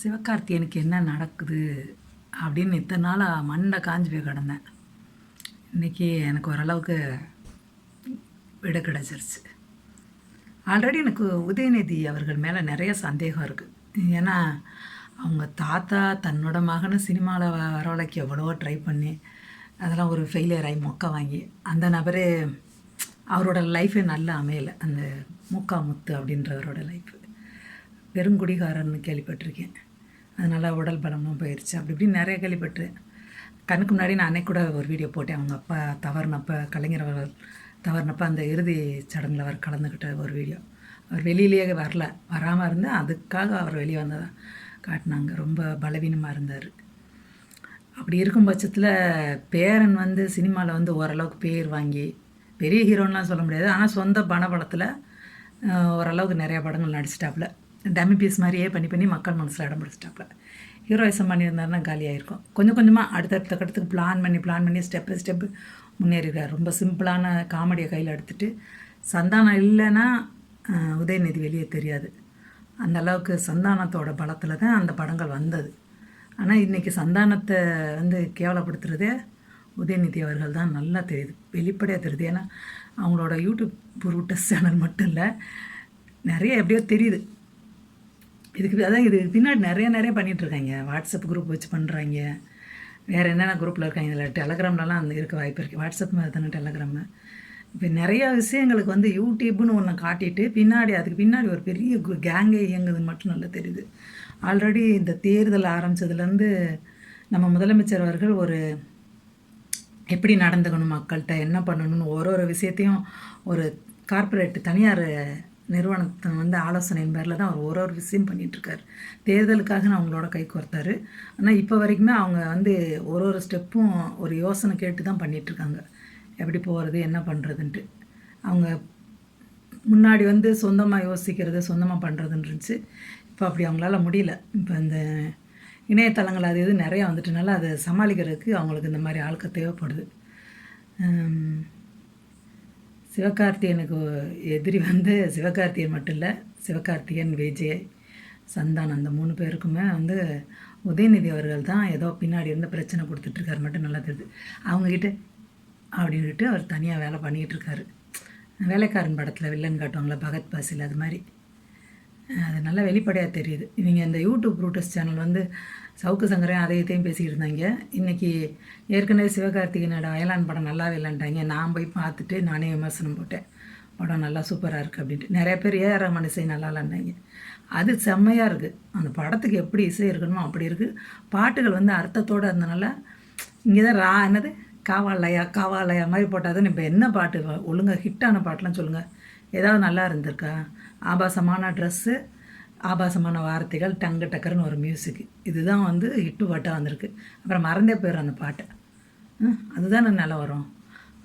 சிவகார்த்தியனுக்கு என்ன நடக்குது அப்படின்னு இத்தனை நாளாக மண்டை காஞ்சு போய் கிடந்தேன். இன்றைக்கி எனக்கு ஓரளவுக்கு விட கிடச்சிருச்சு. ஆல்ரெடி எனக்கு உதயநிதி அவர்கள் மேலே நிறைய சந்தேகம் இருக்குது ஏன்னா அவங்க தாத்தா தன்னோட மகனை சினிமாவில் வரவழைக்க எவ்வளவோ ட்ரை பண்ணி அதெல்லாம் ஒரு ஃபெயிலியர் ஆகி மொக்க வாங்கி அந்த நபரே அவரோட லைஃபே நல்லா அமையலை. அந்த முக்கா முத்து அப்படின்றவரோட லைஃப் பெருங்குடிகாரன்னு கேள்விப்பட்டிருக்கேன். அதனால் உடல் பலமும் போயிடுச்சு அப்படி இப்படின்னு நிறைய கேள்விப்பட்டு கண்ணுக்கு முன்னாடி நான் அன்னைக்கு கூட ஒரு வீடியோ போட்டேன். அவங்க அப்பா தவறுனப்போ கலைஞர் அவர்கள் தவறுனப்ப அந்த இறுதி சடங்கில் அவர் கலந்துக்கிட்ட ஒரு வீடியோ அவர் வெளியிலேயே வரல. வராமல் இருந்து அதுக்காக அவர் வெளியே வந்ததான் காட்டினாங்க. ரொம்ப பலவீனமாக இருந்தார். அப்படி இருக்கும் பட்சத்தில் பேரன் வந்து சினிமாவில் வந்து ஓரளவுக்கு பேர் வாங்கி பெரிய ஹீரோன்லாம் சொல்ல முடியாது. ஆனால் சொந்த பணபலத்தில் படத்தில் ஓரளவுக்கு நிறையா படங்கள் நடிச்சிட்டாப்புல. டம்மி பீஸ் மாதிரியே பண்ணி பண்ணி மக்கள் மனசில் இடம் பிடிச்சிட்டாப்புல ஹீரோயிசம் பண்ணியிருந்தாருன்னா காலியாயிருக்கும். கொஞ்சம் கொஞ்சமாக அடுத்தடுத்த கட்டத்துக்கு பிளான் பண்ணி பிளான் பண்ணி ஸ்டெப் பை ஸ்டெப்பு முன்னேறிருக்கார் ரொம்ப சிம்பிளான காமெடியை கையில் எடுத்துட்டு சந்தானம் இல்லைன்னா உதயநிதி வெளியே தெரியாது. அந்த அளவுக்கு சந்தானத்தோட பலத்தில் தான் அந்த படங்கள் வந்தது. ஆனால் இன்றைக்கி சந்தானத்தை வந்து கேவலப்படுத்துகிறதே உதயநிதி அவர்கள் தான். நல்லா தெரியுது. வெளிப்படையாக தெரியுது. ஏன்னா அவங்களோட யூடியூப் புரூட்டஸ் சேனல் மட்டும் இல்லை நிறைய எப்படியோ தெரியுது. இதுக்கு அதான் இது பின்னாடி நிறைய நிறைய பண்ணிகிட்ருக்காங்க வாட்ஸ்அப் குரூப் வச்சு பண்ணுறாங்க வேறு என்னென்ன குரூப்பில் இருக்காங்க? இதில் டெலகிராம்லலாம் அந்த இருக்க வாய்ப்பு இருக்குது வாட்ஸ்அப் மாதிரி தானே டெலகிராமு இப்போ நிறையா விஷயங்களுக்கு வந்து யூடியூப்னு ஒன்று காட்டிட்டு பின்னாடி அதுக்கு பின்னாடி ஒரு பெரிய கேங்கே இயங்குது மட்டும் நல்லா தெரியுது. ஆல்ரெடி இந்த தேர்தல் ஆரம்பித்ததுலேருந்து நம்ம முதலமைச்சர் அவர்கள் ஒரு எப்படி நடந்துக்கணும் மக்கள்கிட்ட என்ன பண்ணணும்னு ஒரு ஒரு விஷயத்தையும் ஒரு கார்ப்பரேட் தனியார் நிறுவனத்தை வந்து ஆலோசனையின் பேரில் தான் அவர் ஒரு ஒரு விஷயம் பண்ணிகிட்ருக்காரு தேர்தலுக்காக நான் அவங்களோட கை கோர்த்தாரு. ஆனால் இப்போ வரைக்குமே அவங்க வந்து ஒரு ஒரு ஸ்டெப்பும் ஒரு யோசனை கேட்டு தான் பண்ணிகிட்ருக்காங்க எப்படி போகிறது என்ன பண்ணுறதுன்ட்டு அவங்க முன்னாடி வந்து சொந்தமாக யோசிக்கிறது சொந்தமாக பண்ணுறதுன்னு இருந்துச்சு. இப்போ அப்படி அவங்களால முடியல. இப்போ இந்த இணையதளங்கள் அது இது நிறையா வந்துட்டனால அதை சமாளிக்கிறதுக்கு அவங்களுக்கு இந்த மாதிரி ஆளுக்க தேவைப்படுது. சிவகார்த்தியனுக்கு எதிரி வந்து சிவகார்த்தியன் மட்டும் இல்லை சிவகார்த்தியன் விஜய் சந்தானம் அந்த மூணு பேருக்குமே வந்து உதயநிதி அவர்கள் தான் ஏதோ பின்னாடி இருந்து பிரச்சனை கொடுத்துட்ருக்காரு மட்டும் நல்லா தெரியுது. அவங்கக்கிட்ட அப்படின்ட்டு அவர் தனியாக வேலை பண்ணிகிட்டு இருக்காரு வேலைக்காரன் படத்தில் வில்லன் காட்டுவாங்களே பகத் பாசில் அது மாதிரி. அது நல்லா வெளிப்படையாக தெரியுது. இவங்க இந்த யூடியூப் ரூட்டஸ் சேனல் வந்து சவுக்கு சங்கரையும் அதை இதையும் பேசிக்கிட்டு இருந்தாங்க. இன்றைக்கி ஏற்கனவே சிவகார்த்திகேயனோட அயலான் படம் நல்லாவே இல்லைன்ட்டாங்க. நான் போய் பார்த்துட்டு நானே விமர்சனம் போட்டேன். படம் நல்லா சூப்பராக இருக்குது அப்படின்ட்டு. நிறைய பேர் ஏஆர் ரமன் இசை நல்லா இல்லைன்னாங்க. அது செம்மையாக இருக்குது அந்த படத்துக்கு எப்படி இசை இருக்கணுமோ அப்படி இருக்குது பாட்டுகள் வந்து அர்த்தத்தோடு இருந்தனால இங்கே தான் ரா என்னது? காவாலயா காவாலயா மாதிரி போட்டால் தான் இப்போ என்ன பாட்டு ஒழுங்காக ஹிட்டான பாட்டெலாம் சொல்லுங்கள் ஏதாவது நல்லா இருந்திருக்கா? ஆபாசமான ட்ரெஸ்ஸு ஆபாசமான வார்த்தைகள் டங்கு டக்கர்னு ஒரு மியூசிக் இதுதான் வந்து ஹிட்டு பாட்டாக வந்திருக்கு. அப்புறம் மறந்தே போயிடும் அந்த பாட்டை. அதுதான் அதுதானே நல்லா வரும்.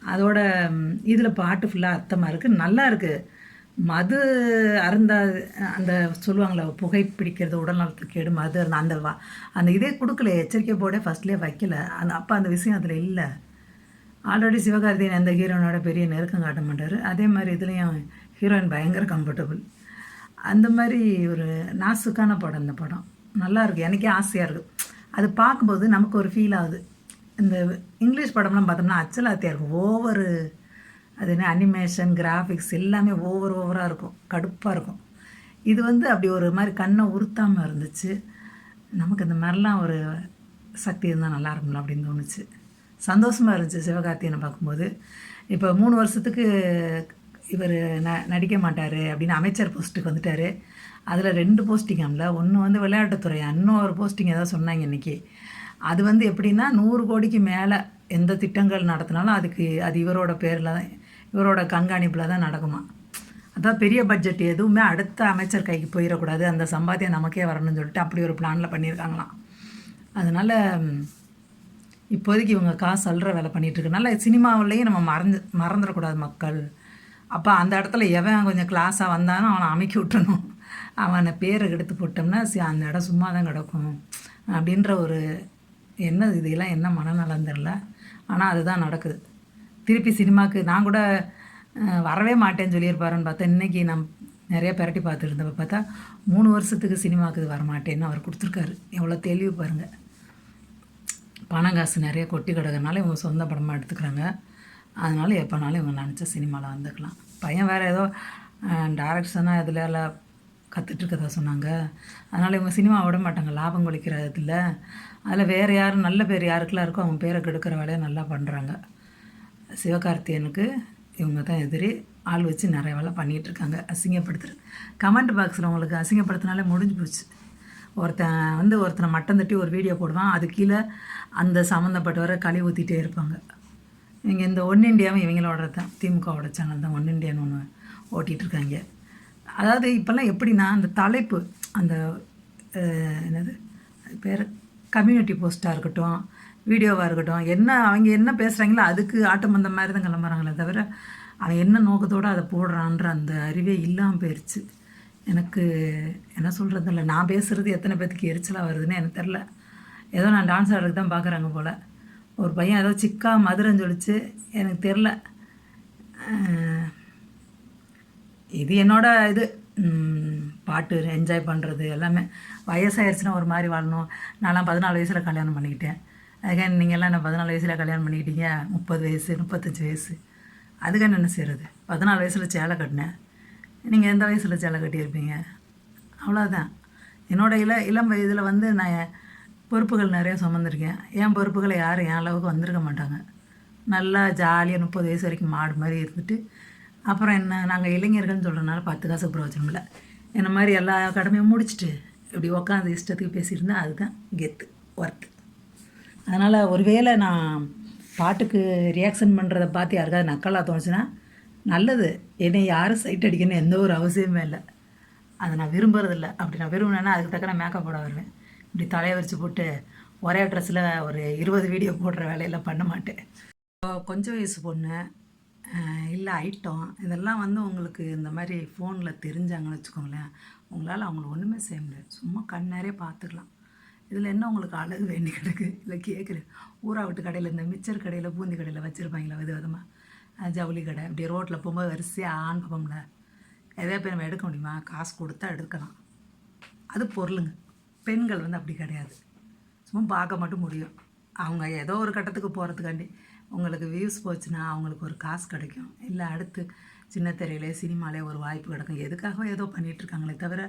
அதோட இதில் பாட்டு ஃபுல்லாக அர்த்தமாக இருக்குது நல்லா இருக்குது மது அருந்தா அந்த சொல்லுவாங்களே புகை பிடிக்கிறது உடல் நலத்துக்கு கேடு மது அருந்தா- அந்த வா அந்த இதே கொடுக்கல. எச்சரிக்கை போர்டே ஃபஸ்ட்லேயே வைக்கல. அந்த அப்போ அந்த விஷயம் அதில் இல்லை. ஆல்ரெடி சிவகார்த்தியின் எந்த ஹீரோனோட பெரிய நெருக்கம் காட்ட மாட்டார். அதே மாதிரி இதுலேயும் ஹீரோயின் பயங்கர கம்ஃபர்டபுள் அந்த மாதிரி ஒரு நாசுக்கான படம் இந்த படம். நல்லாயிருக்கு எனக்கே ஆசையாக இருக்குது அது பார்க்கும்போது நமக்கு ஒரு ஃபீல் ஆகுது. இந்த இங்கிலீஷ் படம்லாம் பார்த்தோம்னா அச்சலாத்தியாக இருக்கும். ஓவரு அது என்ன அனிமேஷன் கிராஃபிக்ஸ் எல்லாமே ஓவர் ஓவராக இருக்கும். கடுப்பாக இருக்கும். இது வந்து அப்படி ஒரு மாதிரி கண்ணை உறுத்தாமல் இருந்துச்சு. நமக்கு இந்த மாதிரிலாம் ஒரு சக்தி இருந்தால் நல்லா இருக்கும்ல அப்படின்னு தோணுச்சு. சந்தோஷமாக இருந்துச்சு சிவகார்த்தியனை பார்க்கும்போது. இப்போ மூணு வருஷத்துக்கு இவர் ந நடிக்க மாட்டார் அப்படின்னு அமைச்சர் போஸ்ட்டுக்கு வந்துட்டார். அதில் ரெண்டு போஸ்டிங்காம்ல ஒன்று வந்து விளையாட்டுத்துறை இன்னொரு போஸ்டிங் ஏதாவது சொன்னாங்க இன்றைக்கி அது வந்து எப்படின்னா நூறு கோடிக்கு மேலே எந்த திட்டங்கள் நடத்தினாலும் அதுக்கு அது இவரோட பேரில் தான் இவரோட கண்காணிப்பில் தான் நடக்குமா. அதான் பெரிய பட்ஜெட். எதுவுமே அடுத்த அமைச்சர் கைக்கு போயிடக்கூடாது அந்த சம்பாத்தியம் நமக்கே வரணும்னு சொல்லிட்டு அப்படி ஒரு பிளானில் பண்ணியிருக்காங்களாம். அதனால் இப்போதைக்கு இவங்க காசு அல்ற வேலை பண்ணிகிட்ருக்கனால சினிமாவிலையும் நம்ம மறந்து மறந்துடக்கூடாது மக்கள். அப்போ அந்த இடத்துல எவன் கொஞ்சம் கிளாஸாக வந்தானோ அவனை அமைக்கி விட்டணும் அவனை பேரை எடுத்து போட்டோம்னா சி அந்த இடம் சும்மா தான் கிடக்கும். அப்படின்ற ஒரு என்ன இதெல்லாம் என்ன மனநலம் தெரில ஆனால் அதுதான் நடக்குது. திருப்பி சினிமாவுக்கு நான் கூட வரவே மாட்டேன்னு சொல்லியிருப்பாருன்னு பார்த்தா இன்றைக்கி நம் நிறைய பெரட்டி பார்த்துருந்தப்ப பார்த்தா மூணு வருஷத்துக்கு சினிமாவுக்கு இது வரமாட்டேன்னு அவர் கொடுத்துருக்காரு. எவ்வளோ தெளிவு பாருங்கள் பணம் காசு நிறைய கொட்டி கிடக்கிறனால இவங்க சொந்த படமாக எடுத்துக்கிறாங்க. அதனால எப்போனாலும் இவங்க நினச்ச சினிமாவில் வந்துக்கலாம். பையன் வேறு ஏதோ டைரக்ஷனாக இதில் எல்லாம் கற்றுட்ருக்கதா சொன்னாங்க. அதனால் இவங்க சினிமா விட மாட்டாங்க. லாபம் கொளிக்கிற இதில். அதில் வேறு யார் நல்ல பேர் யாருக்கெல்லாம் இருக்கோ அவங்க பேரை கெடுக்கிற வேலையை நல்லா பண்ணுறாங்க சிவகார்த்தியனுக்கு இவங்க தான் எதிரி. ஆள் வச்சு நிறைய வேலை பண்ணிகிட்ருக்காங்க. அசிங்கப்படுத்துறது கமெண்ட் பாக்ஸில் உங்களுக்கு அசிங்கப்படுத்தினாலே முடிஞ்சு போச்சு. ஒருத்தன் வந்து ஒருத்தனை மட்டம் தட்டி ஒரு வீடியோ போடுவான். அது கீழே அந்த சம்மந்தப்பட்டவரை களி ஊற்றிட்டே இருப்பாங்க. இவங்க இந்த ஒன் இண்டியாவும் இவங்களோட தான். திமுகவோட சேனல் தான். ஒன் இண்டியான்னு ஒன்று ஓட்டிகிட்டு இருக்காங்க அதாவது இப்போல்லாம் எப்படின்னா அந்த தலைப்பு அந்த என்னது பேர் கம்யூனிட்டி போஸ்ட்டாக இருக்கட்டும் வீடியோவாக இருக்கட்டும் என்ன அவங்க என்ன பேசுகிறாங்களோ அதுக்கு ஆட்டம் வந்த மாதிரி தான் கிளம்புறாங்களே தவிர அவன் என்ன நோக்கத்தோடு அதை போடுறான்ற அந்த அறிவே இல்லாமல் போயிடுச்சு எனக்கு என்ன சொல்கிறது இல்லை. நான் பேசுகிறது எத்தனை பேத்துக்கு எரிச்சலாக வருதுன்னு எனக்கு தெரில ஏதோ நான் டான்ஸ் ஆடுறதுக்கு தான் பார்க்குறாங்க போல். ஒரு பையன் ஏதோ சிக்கா மதுரைன்னு சொல்லிச்சு எனக்கு தெரில இது என்னோட இது. பாட்டு என்ஜாய் பண்ணுறது எல்லாமே. வயசாயிருச்சுன்னா ஒரு மாதிரி வாழணும். நான்லாம் பதினாலு வயசில் கல்யாணம் பண்ணிக்கிட்டேன். அதுக்காக நீங்கள்லாம் என்ன பதினாலு வயசில் கல்யாணம் பண்ணிக்கிட்டீங்க? முப்பது வயசு முப்பத்தஞ்சு வயசு. அதுக்கான என்ன செய்கிறது பதினாலு வயசில் சேலை கட்டினேன். நீங்கள் எந்த வயசில் சேலை கட்டியிருப்பீங்க? அவ்வளோதான் என்னோட இள இளம் வயதில் வந்து நான் பொறுப்புகள் நிறைய சுமந்திருக்கேன். என் பொறுப்புகளை யாரும் என் அளவுக்கு வந்திருக்க மாட்டாங்க. நல்லா ஜாலியாக முப்பது வயசு வரைக்கும் மாடு மாதிரி இருந்துட்டு அப்புறம் என்ன நாங்கள் இளைஞர்கள்னு சொல்கிறனால பத்து காசு பிரயோஜனம் இல்லை. என்ன மாதிரி எல்லா கடமையும் முடிச்சுட்டு இப்படி உக்காந்து இஷ்டத்துக்கு பேசியிருந்தா அதுதான் கெத்து ஒர்த்து அதனால் ஒருவேளை நான் பாட்டுக்கு ரியாக்ஷன் பண்ணுறதை பார்த்து யாருக்காவது நக்கலாக தோணுச்சுன்னா நல்லது. என்னை யாரும் சைட் அடிக்கணும்னு எந்த ஒரு அவசியமே இல்லை. அதை நான் விரும்புறதில்ல. அப்படி நான் விரும்பினேன்னா அதுக்கு தக்க நான் மேக்கப் போட வருவேன். இப்படி தலையை விரிச்சு போட்டு ஒரே ட்ரெஸ்ஸில் ஒரு இருபது வீடியோ போடுற வேலையெல்லாம் பண்ண மாட்டேன். கொஞ்சம் வயசு பொண்ணு இல்லை ஐட்டம் இதெல்லாம் வந்து உங்களுக்கு இந்த மாதிரி ஃபோனில் தெரிஞ்சாங்கன்னு வச்சுக்கோங்களேன் உங்களால் அவங்கள ஒன்றுமே செய்ய முடியாது. சும்மா கண்ணாரே பார்த்துக்கலாம். இதில் என்ன உங்களுக்கு அழகு வேண்டி கிடக்கு? இல்லை கேட்குறேன் ஊரா விட்டு கடையில் இந்த மிச்சர் கடையில் பூந்தி கடையில் வச்சுருப்பாங்களா வித விதமாக ஜவுளி கடை. இப்படி ரோட்டில் போகும்போது வரிசையாக ஆண் பக்கம்ல. எதே போய் நம்ம எடுக்க முடியுமா? காசு கொடுத்தா எடுக்கலாம். அது பொருளுங்க. பெண்கள் வந்து அப்படி கிடையாது. சும்மா பார்க்க மட்டும் முடியும். அவங்க ஏதோ ஒரு கட்டத்துக்கு போகிறதுக்காண்டி உங்களுக்கு வியூஸ் போச்சுன்னா அவங்களுக்கு ஒரு காசு கிடைக்கும். இல்லை அடுத்து சின்ன திரையிலே சினிமாலே ஒரு வாய்ப்பு கிடைக்கும். எதுக்காகவோ ஏதோ பண்ணிகிட்ருக்காங்களே தவிர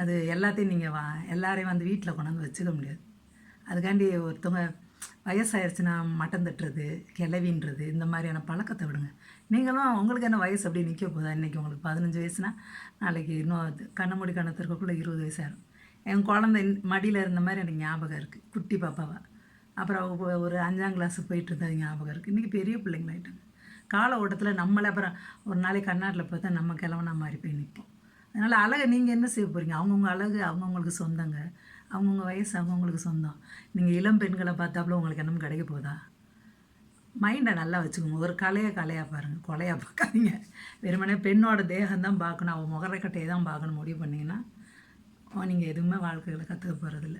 அது எல்லாத்தையும் நீங்கள் வா எல்லாரையும் வந்து வீட்டில் கொண்டாந்து வச்சுக்க முடியாது. அதுக்காண்டி ஒருத்தவங்க வயசாயிருச்சுன்னா மட்டம் தட்டுறது கிளவின்றது இந்த மாதிரியான பழக்கத்தை விடுங்க. நீங்களும் உங்களுக்கு என்ன வயசு அப்படி நிற்க போதா? இன்றைக்கி உங்களுக்கு பதினஞ்சு வயசுனா நாளைக்கு இன்னும் அது கண்ண மூடி கண்ணை இருபது வயசாயிரும் என் குழந்தை மடியில் இருந்த மாதிரி எனக்கு ஞாபகம் இருக்குது குட்டி பாப்பாவை. அப்புறம் அவ ஒரு அஞ்சாம் கிளாஸு போயிட்டு இருந்தது ஞாபகம் இருக்குது இன்றைக்கி பெரிய பிள்ளைங்களாயிட்டாங்க கால ஓட்டத்தில் நம்மளே அப்புறம் ஒரு நாளைக்கு கண்ணாட்டில் பார்த்தா நம்ம கிழவனா மாதிரி போய் நிற்போம் அதனால் அழகை நீங்கள் என்ன செய்ய போகிறீங்க அவங்கவுங்க அழகு அவங்கவுங்களுக்கு சொந்தங்க. அவங்கவுங்க வயசு அவங்கவுங்களுக்கு சொந்தம். நீங்கள் இளம் பெண்களை பார்த்தாப்புல உங்களுக்கு என்னமோ கிடைக்க போதா? மைண்டை நல்லா வச்சுக்கோங்க. ஒரு கலையை கலையாக பாருங்கள் கொலையாக பார்க்காதீங்க. வெறுமனே பெண்ணோட தேகம் தான் பார்க்கணும். அவள் முகரக்கட்டையை தான் பார்க்கணும். முடிவு பண்ணிங்கன்னா நீங்கள் எதுவுமே வாழ்க்கையில் கற்றுக்க போகிறதில்ல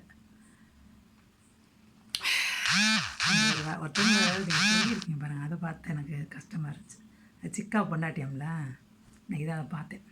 ஒருத்தவங்க சொல்லியிருக்கீங்க பாருங்கள் அதை பார்த்து எனக்கு கஷ்டமாக இருந்துச்சு. சிக்கா பொண்டாட்டியம்ல? நான் இதை பார்த்தேன்.